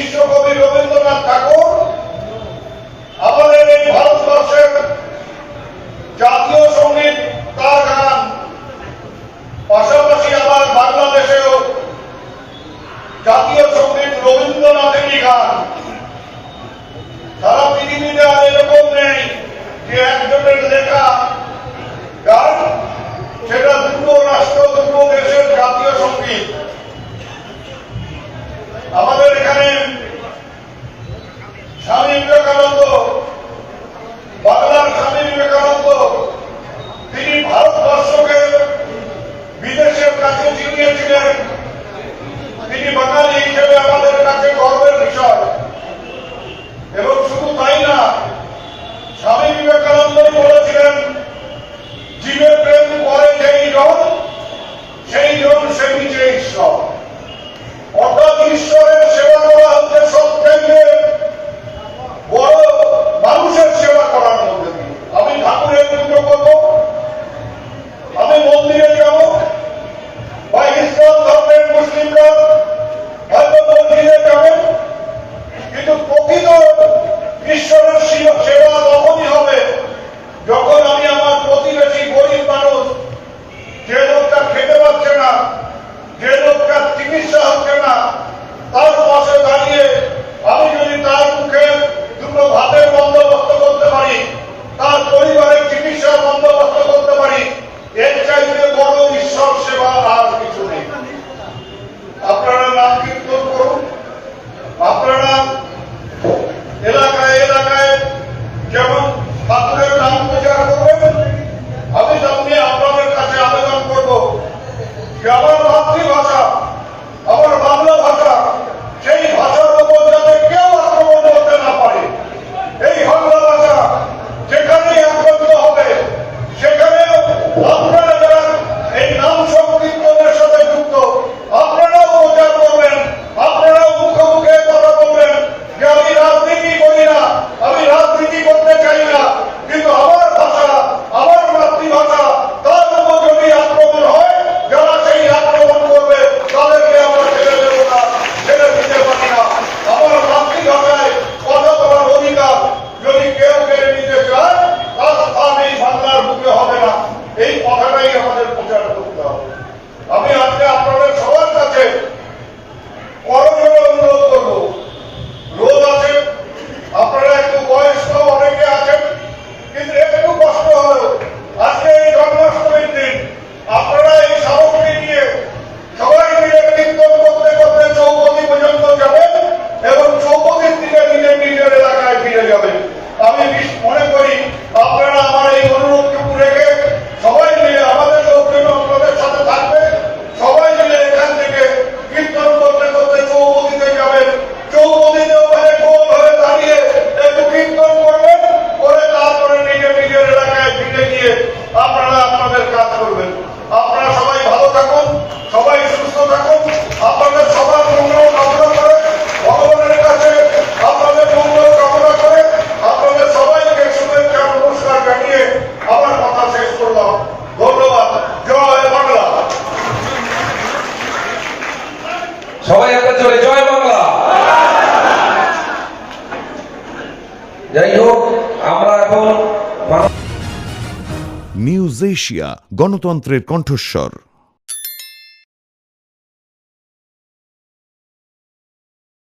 বিশ্বকবি রবীন্দ্রনাথ ঠাকুর আমাদের এই ভারতবর্ষের জাতীয় সংগীত তা গান। পাশাপাশি আবার বাংলাদেশেও জাতীয় সংগীত রবীন্দ্রনাথেরই গান। সারা পৃথিবীতে আর এরকম নেই যে একজনের লেখা வாக்கு জোরে জয় বাংলা। যাই হোক আমরা এখন নিউজ এশিয়া গণতন্ত্রের কণ্ঠস্বর।